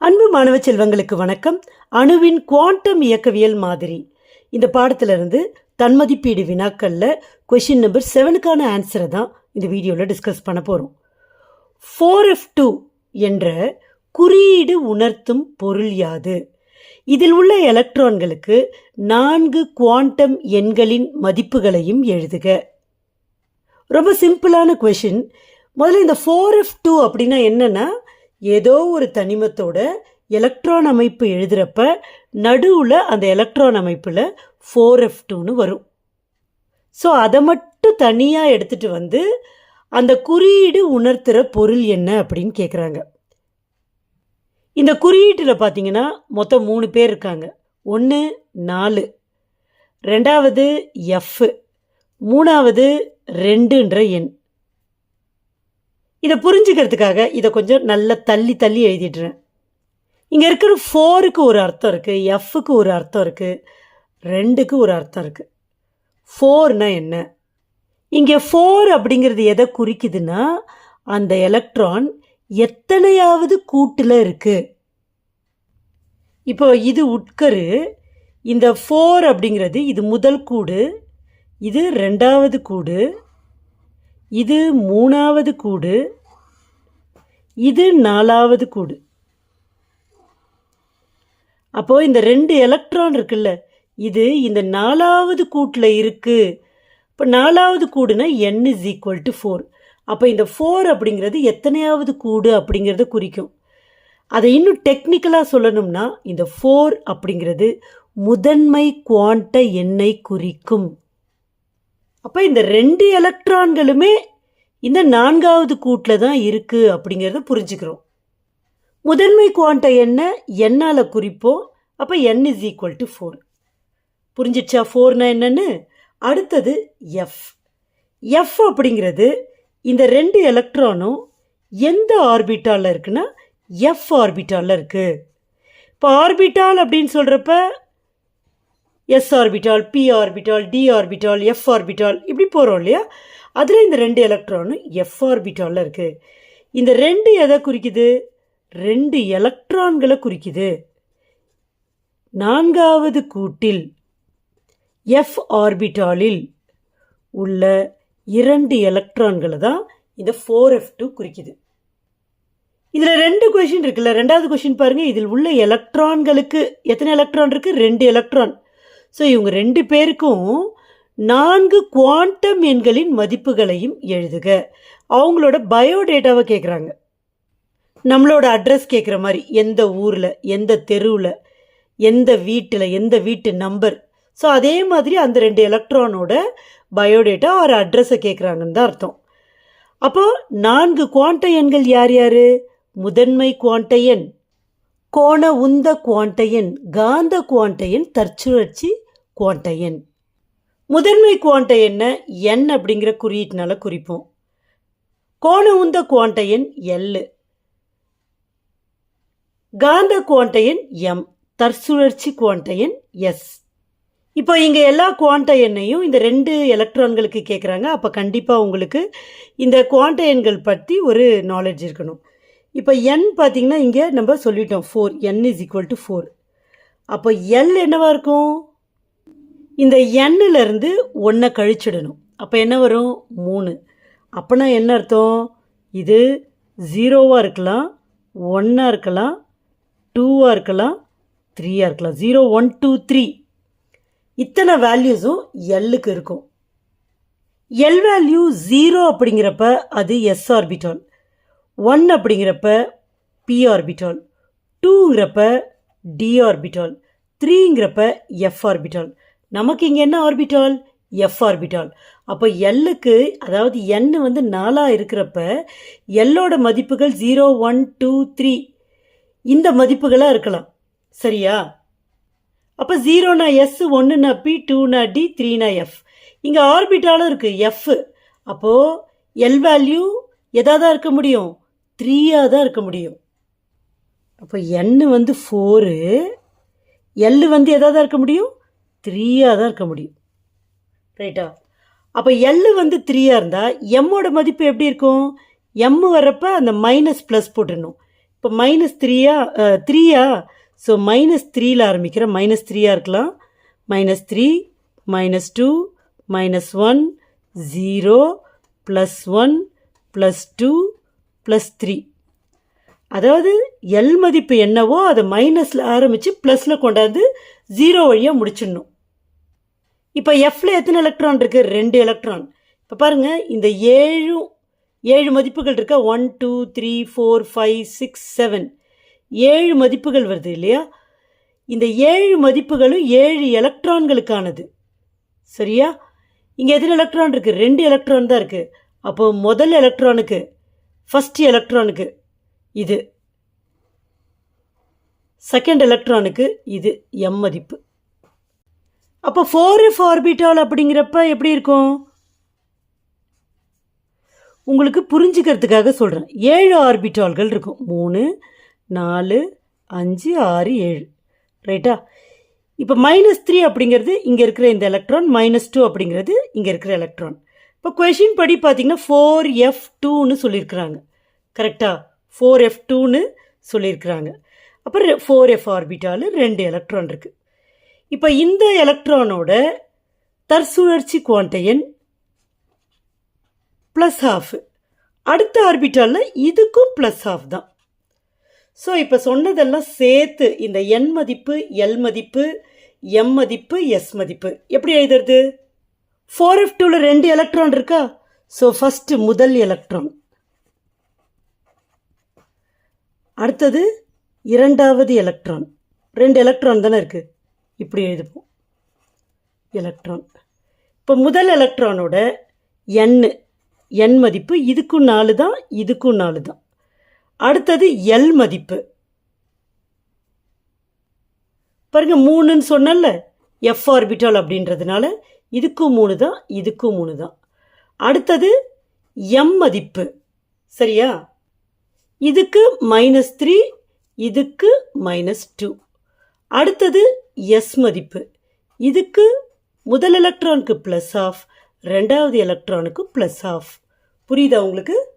அன்பு மாணவ செல்வங்களுக்கு வணக்கம். அணுவின் குவாண்டம் இயக்கவியல் மாதிரி. இந்த பாடத்திலிருந்து தன்மதிப்பீடு வினாக்களில் கொஷின் நம்பர் செவனுக்கான ஆன்சரை தான் இந்த வீடியோவில் டிஸ்கஸ் பண்ண போகிறோம் ஃபோர் எஃப் டூ என்ற குறியீடு உணர்த்தும் பொருள் யாது? இதில் உள்ள எலக்ட்ரான்களுக்கு நான்கு குவாண்டம் எண்களின் மதிப்புகளையும் எழுதுக. ரொம்ப சிம்பிளான கொஷின் முதல்ல இந்த ஃபோர் எஃப் டூ அப்படின்னா என்னென்னா ஏதோ ஒரு தனிமத்தோட எலக்ட்ரான் அமைப்பு எழுதுறப்ப நடுவில் அந்த எலக்ட்ரான் அமைப்பில் ஃபோர் எஃப் டூன்னு வரும். ஸோ அதை மட்டும் தனியாக எடுத்துகிட்டு வந்து அந்த குறியீடு உணர்த்துகிற பொருள் என்ன அப்படின்னு கேட்குறாங்க இந்த குறியீட்டில் பார்த்தீங்கன்னா மொத்தம் மூணு பேர் இருக்காங்க. ஒன்று நாலு. ரெண்டாவது எஃப் மூணாவது ரெண்டுன்ற எண். இதை புரிஞ்சுக்கிறதுக்காக இதை கொஞ்சம் நல்லா தள்ளி தள்ளி எழுதிடுறேன் இங்கே இருக்கிற ஃபோருக்கு ஒரு அர்த்தம் இருக்குது எஃப்க்கு ஒரு அர்த்தம் இருக்குது ரெண்டுக்கு ஒரு அர்த்தம் இருக்குது ஃபோர்னா என்ன? இங்கே ஃபோர் அப்படிங்கிறது எதை குறிக்குதுன்னா அந்த எலக்ட்ரான் எத்தனையாவது கூட்டில் இருக்குது இப்போ இது உட்கரு இந்த ஃபோர் அப்படிங்கிறது இது முதல் கூடு இது ரெண்டாவது கூடு இது மூணாவது கூடு. இது நாலாவது கூடு. அப்போ இந்த ரெண்டு எலக்ட்ரான் இருக்குல்ல இது இந்த நாலாவது கூட்டில் இருக்கு. இப்போ நாலாவது கூடுனா n is equal to four அப்போ இந்த ஃபோர் அப்படிங்கிறது எத்தனையாவது கூடு அப்படிங்கிறத குறிக்கும். அதை இன்னும் டெக்னிக்கலாக சொல்லணும்னா இந்த ஃபோர் அப்படிங்கிறது முதன்மை குவாண்ட எண்ணை குறிக்கும். அப்போ இந்த ரெண்டு எலக்ட்ரான்களுமே இந்த நான்காவது கூட்டில் தான் இருக்குது அப்படிங்கிறத புரிஞ்சுக்கிறோம். முதன்மை குவாண்ட எண்ணை என்னால் குறிப்போம். அப்போ n is equal to four புரிஞ்சிடுச்சா? ஃபோர்னா என்னன்னு? அடுத்தது எஃப் எஃப் அப்படிங்கிறது இந்த ரெண்டு எலக்ட்ரானும் எந்த ஆர்பிட்டாலில் இருக்குன்னா எஃப் ஆர்பிட்டாலில் இருக்குது இப்போ ஆர்பிட்டால் அப்படின்னு சொல்கிறப்ப s orbital p orbital d orbital f orbital இப்படி போகிறோம் இல்லையா? அதில் இந்த ரெண்டு எலக்ட்ரானும் எஃப் ஆர்பிட்டாலில் இருக்குது இந்த ரெண்டு எதை குறிக்குது? ரெண்டு எலக்ட்ரான்களை குறிக்குது. நான்காவது கூட்டில் எஃப் ஆர்பிட்டாலில் உள்ள இரண்டு எலக்ட்ரான்களை தான் இந்த ஃபோர் எஃப் டூ குறிக்குது. இதில் ரெண்டு கொஷின் இருக்குல்ல? ரெண்டாவது கொஷின் பாருங்கள் இதில் உள்ள எலக்ட்ரான்களுக்கு எத்தனை எலக்ட்ரான் இருக்குது ரெண்டு எலக்ட்ரான் ஸோ இவங்க ரெண்டு பேருக்கும் நான்கு குவாண்டம் எண்களின் மதிப்புகளையும் எழுதுக. அவங்களோட பயோடேட்டாவை கேட்குறாங்க நம்மளோட அட்ரஸ் கேட்குற மாதிரி எந்த ஊரில் எந்த தெருவில் எந்த வீட்டில் எந்த வீட்டு நம்பர் ஸோ அதே மாதிரி அந்த ரெண்டு எலக்ட்ரானோட பயோடேட்டா ஒரு அட்ரஸை கேட்குறாங்கன்னு தான் அர்த்தம். அப்போ நான்கு குவாண்ட எண்கள் யார் யார்? முதன்மை குவாண்ட எண் கோண உந்த குவாண்ட எண் காந்த குவாண்ட எண் தற்சுழற்சி குவாண்ட எண் முதன்மை குவாண்ட எண்ணை என் அப்படிங்கிற குறியீட்டினால குறிப்போம். கோண உந்த குவாண்ட எண் எல். காந்த குவாண்ட எண் எம். தற்சுழற்சி குவாண்ட எண் எஸ். இப்போ இங்கே எல்லா குவாண்ட எண்ணையும் இந்த ரெண்டு எலக்ட்ரான்களுக்கு கேட்குறாங்க அப்போ கண்டிப்பாக உங்களுக்கு இந்த குவாண்ட எண்கள் பற்றி ஒரு நாலேஜ் இருக்கணும். இப்போ என் பார்த்தீங்கன்னா இங்கே நம்ம சொல்லிட்டோம். Four n is equal to four அப்போ எல் என்னவாக இருக்கும்? இந்த எண்ணிலிருந்து ஒன்றை கழிச்சிடணும். அப்போ என்ன வரும்? மூணு. அப்போனா என்ன அர்த்தம்? இது ஜீரோவாக இருக்கலாம் ஒன்னாக இருக்கலாம் டூவாக இருக்கலாம் த்ரீயாக இருக்கலாம். ஜீரோ ஒன் டூ த்ரீ இத்தனை வேல்யூஸும் எல்லுக்கு இருக்கும். எல் வேல்யூ ஜீரோ அப்படிங்கிறப்ப அது எஸ் ஆர்பிட்டால் ஒன் அப்படிங்கிறப்ப பி ஆர்பிட்டால் டூங்கிறப்ப டி ஆர்பிட்டால் த்ரீங்கிறப்ப எஃப் ஆர்பிட்டால் நமக்கு இங்கே என்ன ஆர்பிட்டால் எஃப் ஆர்பிட்டால் அப்போ எல்லுக்கு அதாவது என் வந்து நாலாக இருக்கிறப்ப எல்லோட மதிப்புகள் ஜீரோ ஒன் டூ த்ரீ இந்த மதிப்புகளாக இருக்கலாம். சரியா? அப்போ ஜீரோனா எஸ் ஒன்றுனா பி டூனா டி த்ரீனா எஃப் இங்கே ஆர்பிட்டாலும் இருக்குது எஃப் அப்போது எல் வேல்யூ எதாக தான் இருக்க முடியும்? த்ரீயாக தான் இருக்க முடியும். அப்போ என் வந்து ஃபோரு எல் வந்து எதாக தான் இருக்க முடியும்? த்ரீயாக தான் இருக்க முடியும். ரைட்டா அப்போ எல் வந்து த்ரீயாக இருந்தால் எம்மோட மதிப்பு எப்படி இருக்கும்? எம் வர்றப்ப அந்த மைனஸ் ப்ளஸ் போட்டுடணும். இப்போ இப்போ மைனஸ் த்ரீயா த்ரீயா ஸோ மைனஸ் த்ரீயில் ஆரம்பிக்கிற மைனஸ் த்ரீயாக இருக்கலாம். Minus three minus two minus one zero plus one plus two plus three அதாவது எல் மதிப்பு என்னவோ அதை மைனஸில் ஆரம்பித்து ப்ளஸில் கொண்டாந்து ஜீரோ வழியாக முடிச்சிடணும். இப்போ எஃப்ல எத்தனை எலக்ட்ரான் இருக்குது ரெண்டு எலக்ட்ரான் இப்போ பாருங்கள் இந்த ஏழு ஏழு மதிப்புகள் இருக்க? One two three four five six seven ஏழு மதிப்புகள் வருது இல்லையா? இந்த ஏழு மதிப்புகளும் ஏழு எலக்ட்ரான்களுக்கானது சரியா? இங்கே எத்தனை எலக்ட்ரான் இருக்குது ரெண்டு எலக்ட்ரான் தான் இருக்குது அப்போ முதல் எலக்ட்ரானுக்கு ஃபஸ்ட் எலக்ட்ரானுக்கு இது. செகண்ட் எலக்ட்ரானுக்கு இது எம் மதிப்பு. அப்போ ஃபோர் எஃப் ஆர்பிட்டால் அப்படிங்கிறப்ப எப்படி இருக்கும்? உங்களுக்கு புரிஞ்சுக்கிறதுக்காக சொல்கிறேன் ஏழு ஆர்பிட்டால்கள் இருக்கும். மூணு நாலு அஞ்சு ஆறு ஏழு. ரைட்டா இப்போ மைனஸ் த்ரீ அப்படிங்கிறது இங்கே இருக்கிற இந்த எலக்ட்ரான் மைனஸ் டூ அப்படிங்கிறது இங்கே இருக்கிற எலக்ட்ரான் இப்போ கொஷின் படி பார்த்தீங்கன்னா ஃபோர் எஃப் டூன்னு சொல்லியிருக்கிறாங்க. கரெக்டாக ஃபோர் எஃப் டூன்னு சொல்லியிருக்கிறாங்க. அப்புறம் ஃபோர் எஃப் ஆர்பிட்டாலு ரெண்டு எலக்ட்ரான் இருக்குது இப்போ இந்த எலக்ட்ரானோட தற்சுழற்சி குவாண்டையன் ப்ளஸ் ஹாஃப் அடுத்த ஆர்பிட்டாலில் இதுக்கும் ப்ளஸ் ஹாஃப் தான். ஸோ இப்போ சொன்னதெல்லாம் சேர்த்து இந்த என் மதிப்பு எல் மதிப்பு எம் மதிப்பு எஸ் மதிப்பு. எப்படி எழுதுறது? ஃபோர் எஃப் டூவில் ரெண்டு எலக்ட்ரான் இருக்கா? ஸோ ஃபஸ்ட்டு முதல் எலக்ட்ரான் அடுத்தது இரண்டாவது எலக்ட்ரான் ரெண்டு எலக்ட்ரான் தானே இருக்குது இப்படி எழுதுவோம். எலக்ட்ரான் இப்போ முதல் எலக்ட்ரானோட எண் எண் மதிப்பு இதுக்கும் நாலு தான் இதுக்கும் நாலு தான் அடுத்தது எல் மதிப்பு. பாருங்க மூணுன்னு சொன்னல எஃப் ஆர்பிட்டால் அப்படின்றதுனால இதுக்கும் மூணு தான் இதுக்கும் மூணு தான் அடுத்தது எம் மதிப்பு. சரியா? இதுக்கு மைனஸ் த்ரீ இதுக்கு மைனஸ் டூ அடுத்தது எஸ் மதிப்பு. இதுக்கு முதல் எலக்ட்ரானுக்கு ப்ளஸ் ஆஃப் ரெண்டாவது எலக்ட்ரானுக்கு ப்ளஸ் ஆஃப் புரியுதா உங்களுக்கு?